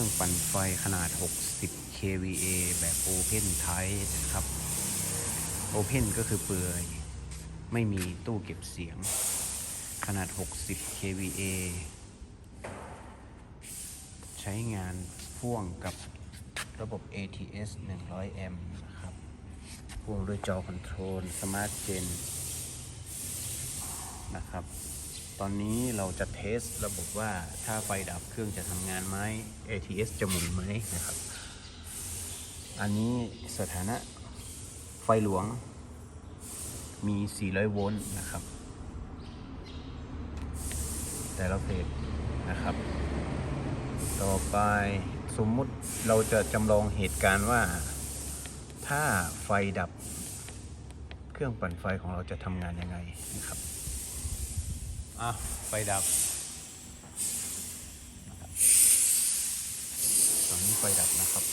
รื่องปั่นไฟขนาด 60 kVA แบบ Open Type นะครับ Open ก็คือเปลือย ไม่มีตู้เก็บเสียง ขนาด 60 kVA ใช้งานพ่วงกับระบบ ATS 100 แอมป์นะครับ พ่วงด้วยจอคอนโทรล Smart Gen นะครับ ตอนนี้เราจะเทสระบบว่าถ้าไฟดับเครื่องจะทำงานไหม ATS จะหมุนไหมนะครับ อันนี้สถานะไฟหลวงมี 400 โวลต์นะครับ แต่ละเฟสนะครับ ต่อไปสมมุติเราจะจำลองเหตุการณ์ว่า ถ้าไฟดับ เครื่องปั่นไฟของเราจะทำงานยังไงนะครับ อะไฟดับนะครับตอนนี้ไฟดับนะครับ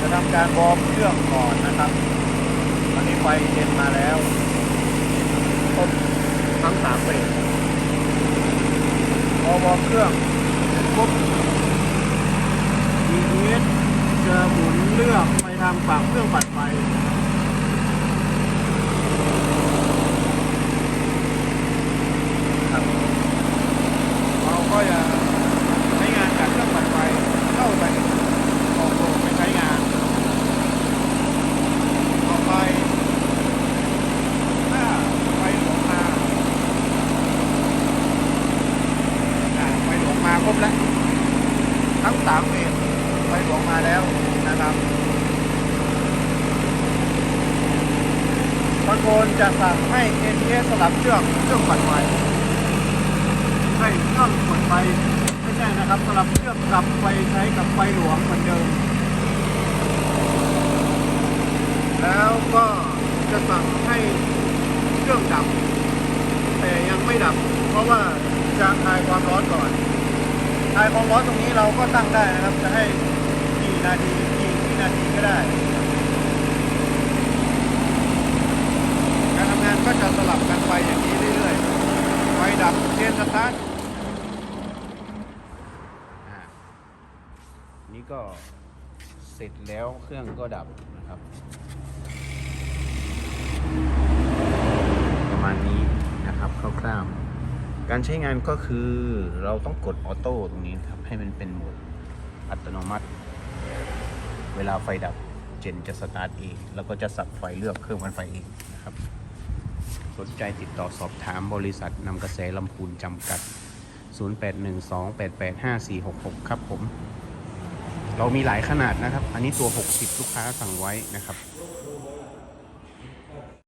จะทำการวอร์มเครื่องก่อนนะครับ ตอนนี้ไฟเย็นมาแล้วต้นทั้งสามเบรกพอวอเครื่องเสร็จปุ๊บ ES จะหมุนเลือกไปทางฝั่งเครื่องปัดไฟ ครับเราก็จะใช้งานจากเครื่องปั่นไฟเข้าไปออกโรงไปใช้งาน ต่อไป ถ้าไฟหลวงมาอ่าไฟหลวงมาครบแล้ว ทั้ง สามเฟสไฟหลวงมาแล้วนะครับคอนโทรจะสั่งให้ NTS สลับเชือกเครื่องปั่นไฟให้เครื่องกดไฟไม่ใช่นะครับสลับเชือกกลับไปใช้กับไฟหลวงเหมือนเดิม แล้วก็จะสั่งให้เครื่องดับ แต่ยังไม่ดับ เพราะว่าจะคลายความร้อนก่อน คลายความร้อนตรงนี้เราก็ตั้งได้นะครับ จะให้กี่นาทีกี่วินาทีก็ได้ การทำงานก็จะสลับกันไปอย่างนี้เรื่อยๆ ไฟดับเชนสตาร์ทอ่านี่ก็เสร็จแล้วเครื่องก็ดับนะครับ ประมาณนี้นะครับคร่าวๆ การใช้งานก็คือเราต้องกดออโต้ตรงนี้ครับ ให้มันเป็นโหมดอัตโนมัติ เวลาไฟดับเจนจะสตาร์ทเองแล้วก็จะสับไฟเลือกเครื่องมันไฟเองนะครับ สนใจติดต่อสอบถามบริษัทนำกระแสลำพูนจำกัด 0812885466 ครับผม เรามีหลายขนาดนะครับ อันนี้ตัว 60 ลูกค้าสั่งไว้นะครับ